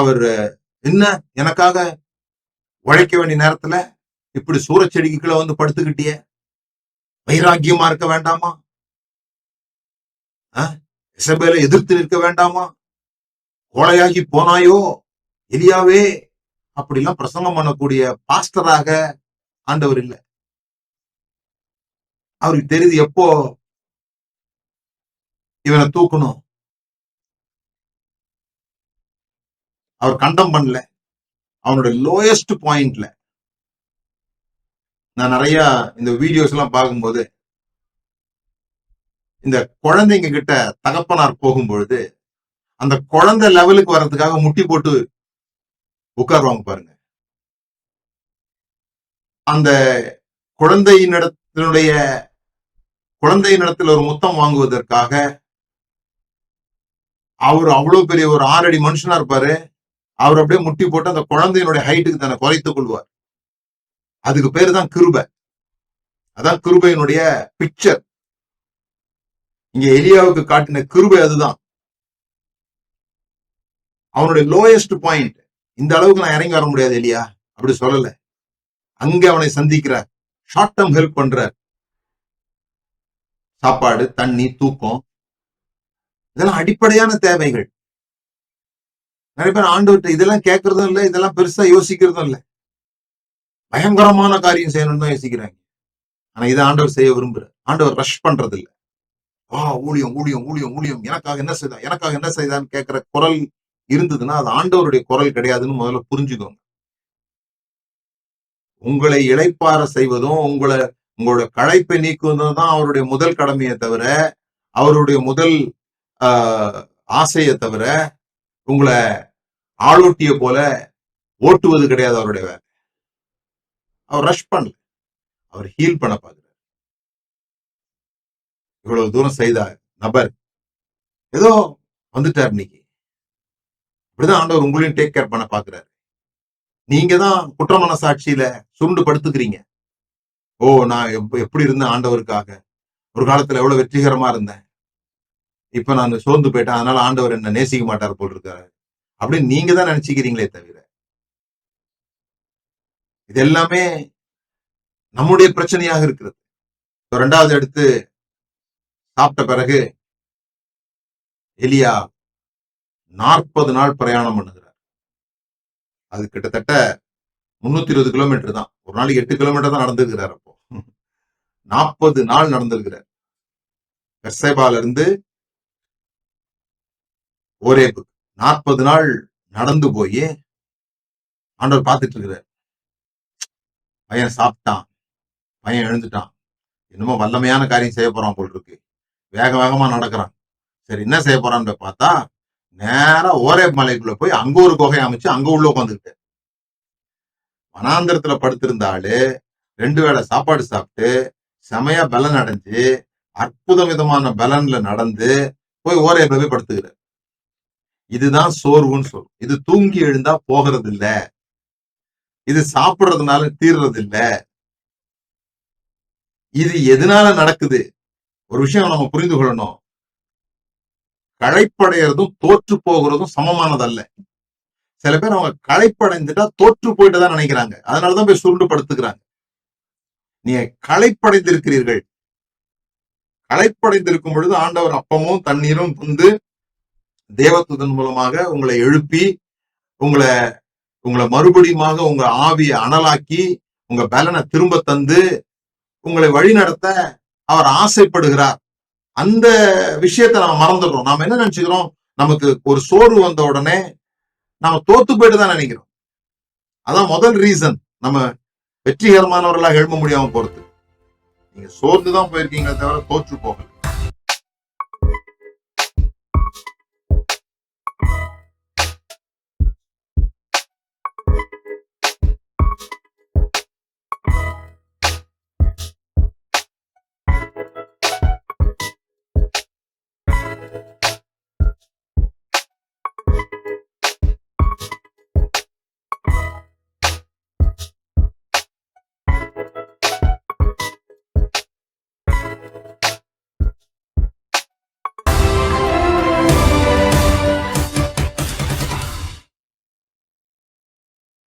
அவர் என்ன எனக்காக உழைக்க வேண்டிய நேரத்துல இப்படி சூறச்செடிக்கு கீழே வந்து படுத்துக்கிட்டிய? வைராக்கியமா இருக்க வேண்டாமா? இசபேல எதிர்த்து நிற்க வேண்டாமா? கோழையாகி போனாயோ? எலியாவே? அப்படிலாம் பிரசங்கம் பண்ணக்கூடிய பாஸ்டராக ஆண்டவர் இல்லை. அவருக்கு தெரியுது எப்போ இவனை தூக்கணும்? அவர் கண்டம் பண்ணல. அவனோட லோயஸ்ட் பாயிண்ட்ல நான் நிறைய இந்த வீடியோஸ் எல்லாம் பார்க்கும்போது இந்த குழந்தைங்க கிட்ட தகப்பனார் போகும்பொழுது அந்த குழந்தை லெவலுக்கு வர்றதுக்காக முட்டி போட்டு உட்காருவாங்க பாருங்க. அந்த குழந்தையினிடத்தினுடைய குழந்தையினிடத்தில் ஒரு முத்தம் வாங்குவதற்காக அவர் அவ்வளவு பெரிய ஒரு ஆறடி மனுஷனா இருப்பாரு. அவர் அப்படியே முட்டி போட்டு அந்த குழந்தையினுடைய ஹைட்டுக்கு தன்னை குறைத்துக் கொள்வார். அதுக்கு பேரு தான் கிருபை. அதான் கிருபையினுடைய பிக்சர் இங்க எலியாவுக்கு காட்டின கிருபை அதுதான். அவனுடைய லோயஸ்ட் பாயிண்ட் இந்த அளவுக்கு நான் இறங்கி வர முடியாது எலியா. அப்படி சொல்லல. அங்க அவனை சந்திக்கிறார். ஷார்ட் டேர்ம் ஹெல்ப் பண்றார். சாப்பாடு தண்ணி தூக்கம். இதெல்லாம் அடிப்படையான தேவைகள். நிறைய பேர் ஆண்டவர்கிட்ட இதெல்லாம் கேட்கறதும் இல்லை இதெல்லாம் பெருசா யோசிக்கிறதும் இல்லை. பயங்கரமான காரியம் செய்யணும்னு தான் யோசிக்கிறாங்க. ஆனா இதை ஆண்டவர் செய்ய விரும்புறார். ஆண்டவர் ரஷ் பண்றது இல்ல ஆ ஊழியம் ஊழியம் ஊழியம் ஊழியம். எனக்காக என்ன செய்தா எனக்காக என்ன செய்தான்னு கேட்கிற குரல் இருந்ததுன்னா அது ஆண்டவருடைய குரல் கிடையாதுன்னு முதல்ல புரிஞ்சுக்கோங்க. உங்களை இழைப்பார செய்வதும் உங்களை உங்களோட களைப்பை நீக்குவதும் தான் அவருடைய முதல் கடமையை தவிர அவருடைய முதல் ஆஹ் ஆசையை தவிர உங்களை ஆளோட்டிய போல ஓட்டுவது கிடையாது அவருடைய வேலை. அவர் ரஷ் பண்ணல. அவர் ஹீல் பண்ண பார்க்கிறார். இவ்வளவு தூரம் செய்த நபர் ஏதோ வந்துட்டார் இன்னைக்கு. இப்படிதான் ஆண்டவர் உங்களையும் டேக் கேர் பண்ண பாக்குறாரு நீங்க தான் குற்றமான மனசாட்சியில சுருண்டு படுத்துக்கிறீங்க. ஓ நான் எப்ப- எப்படி இருந்தேன் ஆண்டவருக்காக? ஒரு காலத்துல எவ்வளவு வெற்றிகரமா இருந்தேன். இப்ப நான் சோர்ந்து போயிட்டேன். அதனால ஆண்டவர் என்ன நேசிக்க மாட்டார் போல் இருக்காரு. அப்படின்னு நீங்க தான் நினைச்சுக்கிறீங்களே தவிர இது எல்லாமே நம்முடைய பிரச்சனையாக இருக்கிறது. ரெண்டாவது எடுத்து சாப்பிட்ட பிறகு எலியா நாற்பது நாள் பிரயாணம் பண்ணுகிறார். அது கிட்டத்தட்ட முன்னூத்தி இருபது கிலோமீட்டர் தான். ஒரு நாளைக்கு எட்டு கிலோமீட்டர் தான் நடந்திருக்கிறார் அப்போ. நாற்பது நாள் நடந்திருக்கிறார். பெர்சேபால இருந்து ஓரேபு நாற்பது நாள் நடந்து போய் ஆண்டவர் பார்த்துட்டு இருக்கிறார் பையன் சாப்பிட்டான். பையன் எழுந்துட்டான். என்னமோ வல்லமையான காரியம் செய்ய போறான் போல் இருக்கு வேக வேகமா நடக்கிறான். சரி என்ன செய்ய போறான்னு பார்த்தா நேரா ஓரே மலைக்குள்ள போய் அங்க ஒரு குகை அமைச்சு அங்க உள்ள உட்காந்துக்கிட்டேன் வனாந்திரத்துல படுத்திருந்த ஆளு ரெண்டு வேளை சாப்பாடு சாப்பிட்டு செமையா பலன் அடைஞ்சு அற்புத விதமான பலன்ல நடந்து போய் ஓரே போய் படுத்துக்கிறார். இதுதான் சோர்வுன்னு சொல்றோம். இது தூங்கி எழுந்தா போகிறது இல்ல இது சாப்பிடுறதுனால தீர்றது இல்ல இது எதனால நடக்குது? ஒரு விஷயம் நம்ம புரிந்து கொள்ளணும். களைப்படைகிறதும் தோற்று போகிறதும் சமமானதல்ல. சில பேர் அவங்க களைப்படைந்துட்டா தோற்று போயிட்டு தான் நினைக்கிறாங்க. அதனாலதான் போய் சுருண்டு படுத்துக்கிறாங்க நீங்க களைப்படைந்திருக்கிறீர்கள். களைப்படைந்திருக்கும் பொழுது ஆண்டவர் அப்பமும் தண்ணீரும் வந்து தேவத்துதன் மூலமாக உங்களை எழுப்பி உங்களை உங்களை மறுபடியுமாக உங்க ஆவியை அனலாக்கி உங்க பலனை திரும்ப தந்து உங்களை வழிநடத்த அவர் ஆசைப்படுகிறார். அந்த விஷயத்தை நம்ம மறந்துடுறோம். நாம என்ன நினைச்சுக்கிறோம்? நமக்கு ஒரு சோர்வு வந்த உடனே நாம தோத்து போயிட்டு தான் நினைக்கிறோம். அதான் முதல் ரீசன் நம்ம வெற்றிகரமானவர்களாக எழுப்ப முடியாம போறது. நீங்க சோர்ந்து தான் போயிருக்கீங்களே தவிர தோற்று போகல.